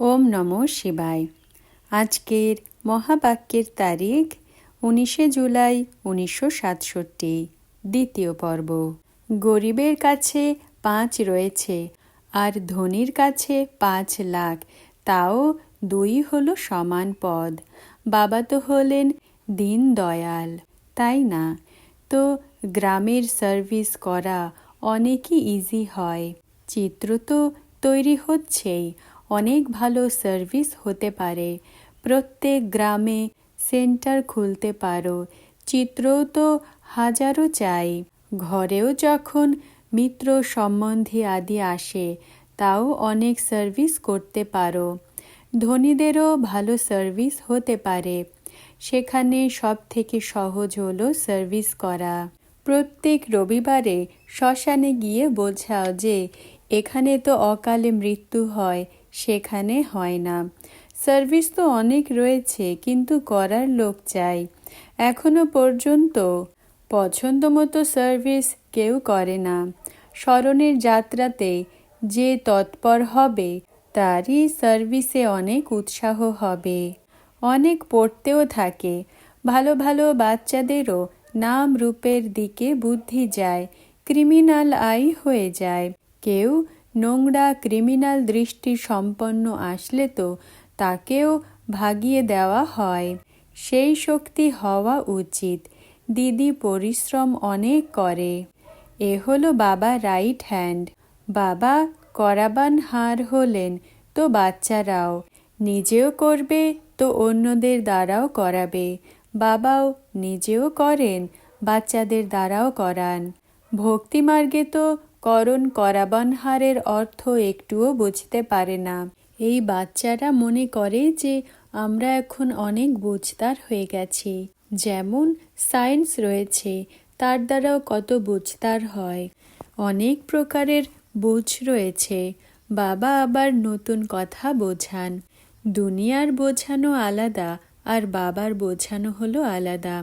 ওম নম শিবায়। আজকের মহাবাক্যের তারিখ উনিশে জুলাই উনিশশো সাতষট্টি, দ্বিতীয় পর্ব। গরিবের কাছে পাঁচ রয়েছে আর ধনির কাছে পাঁচ লাখ। তাও দুই হলো সমান পদ। বাবা তো হলেন দিন দয়াল। তাই না? তো গ্রামের সার্ভিস করা অনেকই ইজি হয়। চিত্র তো তৈরি হচ্ছেই। অনেক ভালো সার্ভিস হতে পারে। প্রত্যেক গ্রামে সেন্টার খুলতে পারো। চিত্রও তো হাজারো চাই। ঘরেও যখন মিত্র সম্বন্ধী আদি আসে, তাও অনেক সার্ভিস করতে পারো। ধনীদেরও ভালো সার্ভিস হতে পারে। সেখানে সব থেকে সহজ হলো সার্ভিস করা। প্রত্যেক রবিবারে শ্মশানে গিয়ে বোঝাও যে, এখানে তো অকালে মৃত্যু হয় সেখানে হয় না। সার্ভিস তো অনেক রয়েছে, কিন্তু করার লোক চাই। এখনও পর্যন্ত পছন্দ মতো সার্ভিস কেউ করে না। স্মরণের যাত্রাতে যে তৎপর হবে, তারই সার্ভিসে অনেক উৎসাহ হবে। অনেক পড়তেও থাকে। ভালো ভালো বাচ্চাদেরও নাম রূপের দিকে বুদ্ধি যায়, ক্রিমিনাল আই হয়ে যায়। কেউ নোংরা ক্রিমিনাল দৃষ্টি সম্পন্ন আসলে তো তাকেও ভাগিয়ে দেওয়া হয়। সেই শক্তি হওয়া উচিত। দিদি পরিশ্রম অনেক করে। এ হলো বাবা রাইট হ্যান্ড। বাবা করাবান হার হলেন তো বাচ্চারাও। নিজেও করবে তো অন্যদের দ্বারাও করাবে। বাবাও নিজেও করেন, বাচ্চাদের দ্বারাও করান। ভক্তিমার্গে তো করণ করাবান হারের অর্থ একটুও বুঝতে পারে না। এই বাচ্চারা মনে করে যে আমরা এখন অনেক বুঝতার হয়ে গেছি। যেমন সায়েন্স রয়েছে, তার দ্বারাও কত বুঝতার হয়। অনেক প্রকারের বুঝ রয়েছে। বাবা আবার নতুন কথা বোঝান। দুনিয়ার বোঝানো আলাদা আর বাবার বোঝানো হলো আলাদা।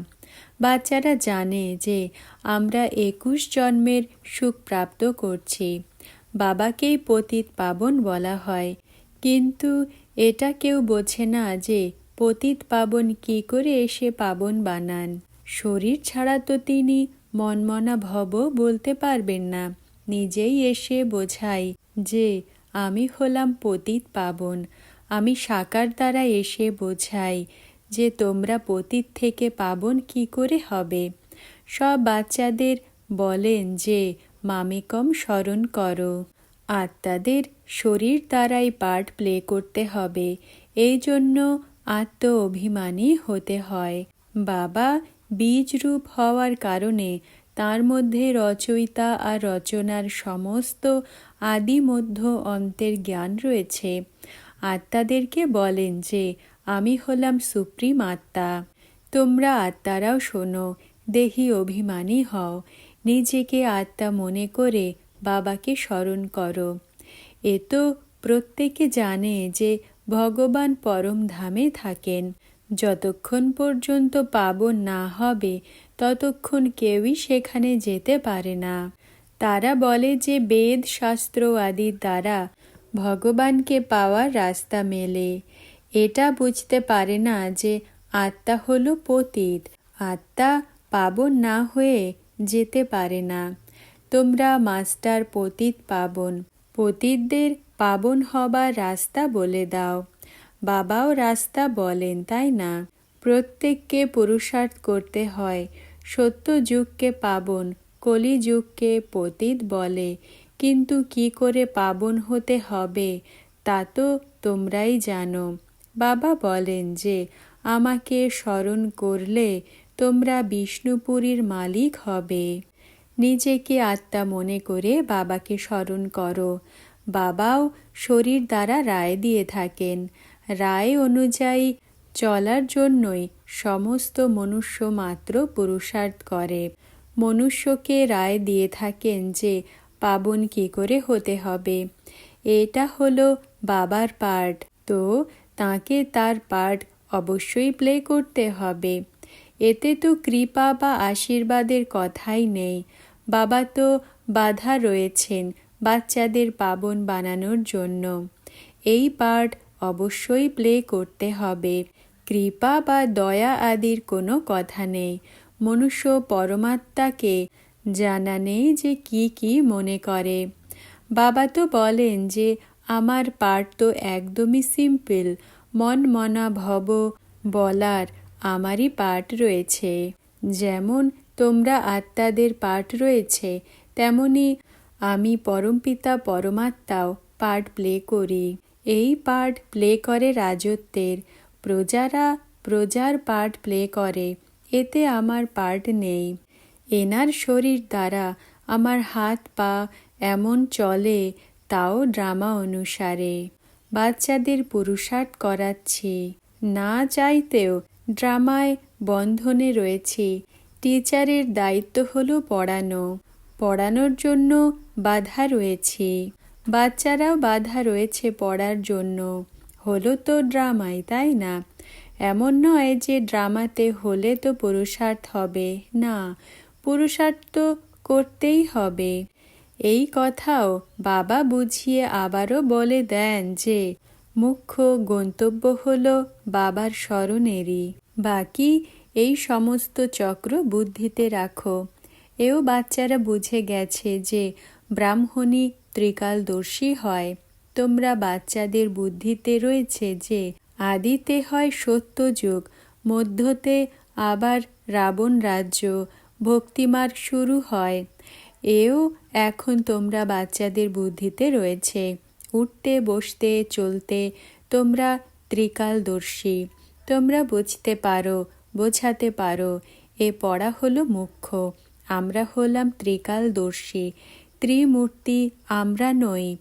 বাচ্চারা জানে যে আমরা একুশ জন্মের সুখ প্রাপ্ত করছি। বাবাকেই পতিত পাবন বলা হয়। কিন্তু এটা কেউ বোঝে না যে পতিত পাবন কি করে এসে পাবন বানান। শরীর ছাড়া তো তিনি মনমনা ভব বলতে পারবেন না। নিজেই এসে বোঝাই যে আমি হলাম পতিত পাবন। আমি সাকার দ্বারা এসে বোঝাই যে তোমরা পতিত থেকে পাবন কি করে হবে? সব বাচ্চাদের বলেন যে, মামিকম স্মরণ করো। আত্মাদের শরীর দ্বারাই পার্ট প্লে করতে হবে। এই জন্য আত্ম অভিমানী হতে হয়। বাবা বীজরূপ হওয়ার কারণে তার মধ্যে রচয়িতা আর রচনার সমস্ত আদি মধ্য অন্তের জ্ঞান রয়েছে। আত্মাদেরকে বলেন যে, আমি হলাম সুপ্রিম আত্মা। তোমরা আত্মারাও শোনো, দেহি অভিমানী হও। নিজেকে আত্মা মনে করে বাবাকে স্মরণ করো। এ তো প্রত্যেকে জানে যে, ভগবান পরম ধামে থাকেন। যতক্ষণ পর্যন্ত পাবন না হবে, ততক্ষণ কেউই সেখানে যেতে পারে না। তারা বলে যে, বেদ, শাস্ত্র আদির দ্বারা ভগবানকে পাওয়ার রাস্তা মেলে। এটা বুঝতে পারে না যে আত্মা হলো পতীত। আত্মা পাবন না হয়ে যেতে পারে না। তোমরা মাস্টার পতীত পাবন। পতীতদের পাবন হবার রাস্তা বলে দাও। বাবাও রাস্তা বলেন, তাই না? প্রত্যেককে পুরুষার্থ করতে হয়। সত্য যুগকে পাবন, কলিযুগকে পতীত বলে। কিন্তু কি করে পাবন হতে হবে, তা তো তোমরাই জানো। বাবা বলেন যে, আমাকে স্মরণ করলে তোমরা বিষ্ণুপুরীর মালিক হবে। নিজেকে আত্মা মনে করে বাবাকে স্মরণ করো। বাবাও শরীর দ্বারা রায় দিয়ে থাকেন। রায় অনুযায়ী চলার জন্যই সমস্ত মনুষ্য মাত্র পুরুষার্থ করে। মনুষ্যকে রায় দিয়ে থাকেন যে পাবন কি করে হতে হবে? এটা হলো বাবার পার্ট তো তাকে তার পার্ট অবশ্যই প্লে করতে হবে। এতে তো কৃপা বা আশীর্বাদের কথাই নেই। বাবা তো বাধা রয়েছেন বাচ্চাদের পাবন বানানোর জন্য। এই পার্ট অবশ্যই প্লে করতে হবে। কৃপা বা দয়া আদির কোনো কথা নেই। মনুষ্য পরমাত্মাকে জানা নেই যে কি কি মনে করে। বাবা তো বলেন যে, আমার পাঠ তো একদমই সিম্পল, মন মনা ভব, বলার আমারই পাঠ রয়েছে। যেমন, তোমরা আত্মাদের পাঠ রয়েছে, তেমনি আমি পরমপিতা পরমাত্মাও পার্ট প্লে করি। এই পার্ট প্লে করে রাজত্বের। প্রজারা প্রজার পার্ট প্লে করে, এতে আমার পার্ট নেই। এনার শরীর দ্বারা আমার হাত পা এমন চলে, তাও ড্রামা অনুসারে। বাচ্চাদের পুরুষার্থ করাচ্ছি। না চাইতেও ড্রামায় বন্ধনে রয়েছি। টিচারের দায়িত্ব হলো পড়ানো। পড়ানোর জন্য বাধা রয়েছে। বাচ্চারাও বাধা রয়েছে পড়ার জন্য। হলো তো ড্রামাই তাই না? এমন নয় যে ড্রামাতে হলে তো পুরুষার্থ হবে। না পুরুষার্থ করতেই হবে। এই কথাও বাবা বুঝিয়ে আবারও বলে দেন যে, মুখ্য গন্তব্য হল বাবার স্মরণেরই। বাকি এই সমস্ত চক্র বুদ্ধিতে রাখো। এও বাচ্চারা বুঝে গেছে যে ব্রাহ্মণী ত্রিকালদর্শী হয়। তোমরা বাচ্চাদের বুদ্ধিতে রয়েছে যে, আদিতে হয় সত্যযুগ, মধ্যতে আবার রাবণ রাজ্য ভক্তিমার্গ শুরু হয়। এও এখন তোমরা বাচ্চাদের বুদ্ধিতে রয়েছে। উঠতে, বসতে, চলতে তোমরা ত্রিকালদর্শী। তোমরা বুঝতে পারো, বোঝাতে পারো। এ পড়া হলো মুখ্য। আমরা হলাম ত্রিকালদর্শী। ত্রিমূর্তি আমরা নই।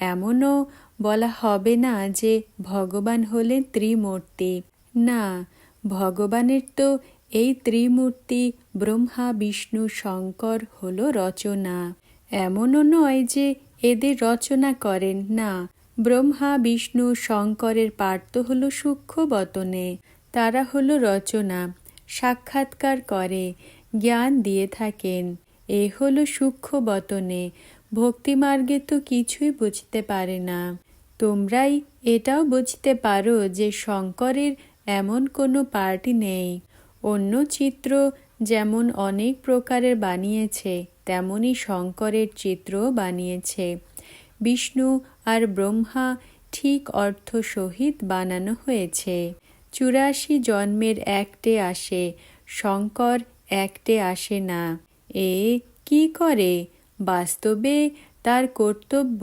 এমনও বলা হবে না যে ভগবান হলেন ত্রিমূর্তি। না, ভগবানের তো এই ত্রিমূর্তি ব্রহ্মা, বিষ্ণু, শঙ্কর হল রচনা। এমনও নয় যে এদের রচনা করেন না। ব্রহ্মা, বিষ্ণু, শঙ্করের পার্থ হল সূক্ষ্ম বতনে। তারা হলো রচনা, সাক্ষাৎকার করে, জ্ঞান দিয়ে থাকেন। এ হল সূক্ষ্ম বতনে। ভক্তিমার্গে তো কিছুই বুঝতে পারে না। তোমরাই এটাও বুঝতে পারো যে শঙ্করের এমন কোনো পার্টি নেই। অন্য চিত্র যেমন অনেক প্রকারের বানিয়েছে, তেমনি শঙ্করের চিত্রও বানিয়েছে। বিষ্ণু আর ব্রহ্মা ঠিক অর্থ সহিত বানানো হয়েছে। চুরাশি জন্মের একটে আসে, শঙ্কর একটে আসে না। এ কি করে? বাস্তবে তার কর্তব্য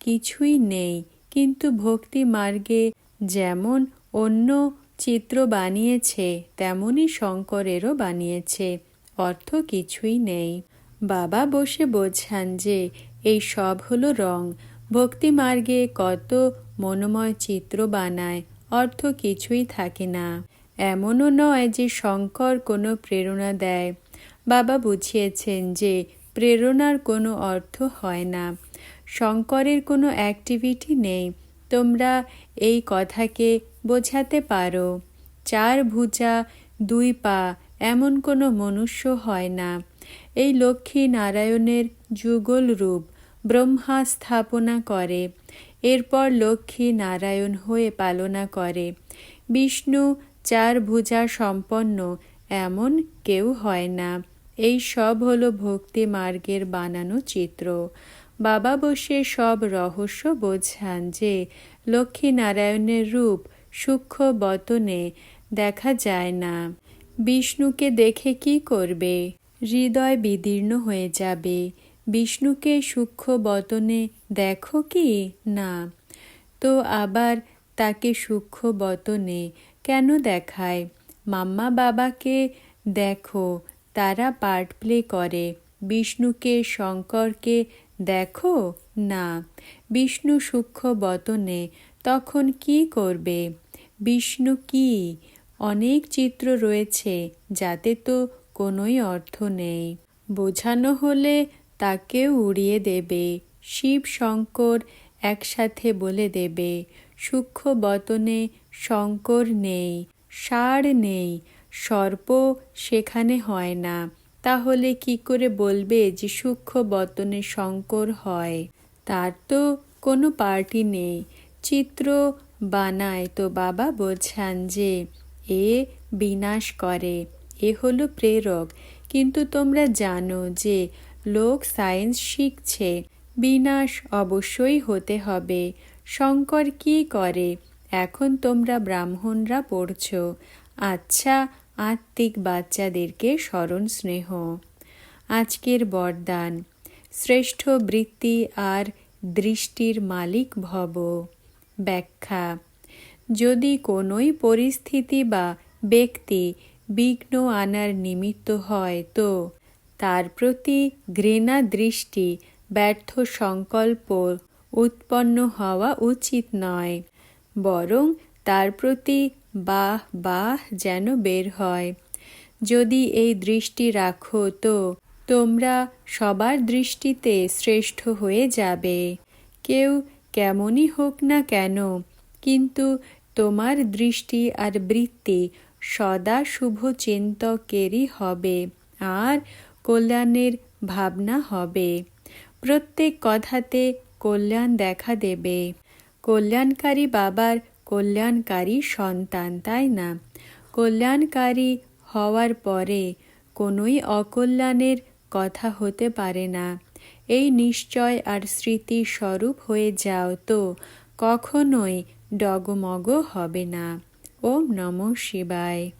কিছুই নেই, কিন্তু ভক্তি মার্গে যেমন অন্য চিত্র বানিয়েছে, তেমনই শঙ্করেরও বানিয়েছে। অর্থ কিছুই নেই। বাবা বসে বোঝান যে, এই সব হলো রং। ভক্তি মার্গে কত মনোময় চিত্র বানায়, অর্থ কিছুই থাকে না। এমনও নয় যে শঙ্কর কোনো প্রেরণা দেয়। বাবা বুঝিয়েছেন যে, প্রেরণার কোনো অর্থ হয় না। শঙ্করের কোনো অ্যাক্টিভিটি নেই। তোমরা এই কথাকে বোঝাতে পারো। চার ভুজা, দুই পা, এমন কোনো মনুষ্য হয় না। এই লক্ষ্মী নারায়ণের যুগল রূপ ব্রহ্মা স্থাপনা করে, এরপর লক্ষ্মী নারায়ণ হয়ে পালনা করে। বিষ্ণু চার ভুজা সম্পন্ন, এমন কেউ হয় না। এই সব হলো ভক্তি মার্গের বানানো চিত্র। বাবা বসে সব রহস্য বোঝান যে লক্ষ্মী নারায়ণের রূপ সূক্ষ্ম বতনে দেখা যায় না। বিষ্ণুকে দেখে কি করবে? হৃদয় বিদীর্ণ হয়ে যাবে। বিষ্ণুকে সূক্ষ্ম বতনে দেখো কি? না। তো আবার তাকে সূক্ষ্ম বতনে কেন দেখায়? মাম্মা বাবাকে দেখো, তারা পার্ট প্লে করে। বিষ্ণুকে, শঙ্করকে দেখো? না। বিষ্ণু সূক্ষ্ম বতনে তখন কি করবে? বিষ্ণু কি? অনেক চিত্র রয়েছে, যাতে তো কোনোই অর্থ নেই। বোঝানো হলে তাকেও উড়িয়ে দেবে, শিব শঙ্কর একসাথে বলে দেবে, সূক্ষ্ম বতনে শঙ্কর নেই, ষাঁড় নেই, সর্প সেখানে হয় না। তাহলে কি করে বলবে যে সূক্ষ্ম বতনে শঙ্কর হয়? তার তো কোনো পার্টি নেই। চিত্র বানায় তো বাবা বোঝান যে এ বিনাশ করে, এ হলো প্রেরক। কিন্তু তোমরা জানো যে লোক সায়েন্স শিখছে, বিনাশ অবশ্যই হতে হবে। শঙ্কর কি করে? এখন তোমরা ব্রাহ্মণরা পড়ছ। আচ্ছা আত্মিক বাচ্চাদেরকে স্মরণ স্নেহ। আজকের বরদান। শ্রেষ্ঠ বৃত্তি আর দৃষ্টির মালিক ভব। ব্যাখ্যা। যদি কোনোই পরিস্থিতি বা ব্যক্তি বিঘ্ন আনার নিমিত্ত হয়, তো তার প্রতি ঘৃণা দৃষ্টি, ব্যর্থ সংকল্প উৎপন্ন হওয়া উচিত নয়, বরং তার প্রতি বাহ বাহ যেন বের হয়। যদি এই দৃষ্টি রাখো, তো তোমরা সবার দৃষ্টিতে শ্রেষ্ঠ হয়ে যাবে। কেউ কেমনই হোক না কেন, কিন্তু তোমার দৃষ্টি আর বৃত্তি সদা শুভ চিন্তকেরই হবে, আর কল্যাণের ভাবনা হবে। প্রত্যেক কথাতে কল্যাণ দেখা দেবে। কল্যাণকারী বাবার কল্যাণকারী সন্তান, তাই না? কল্যাণকারী হওয়ার পরে কোনোই অকল্যাণের কথা হতে পারে না। এই নিশ্চয় আর স্মৃতি স্বরূপ হয়ে যাও তো, কখনোই ডগমগ হবে না। ওম নম শিবায়।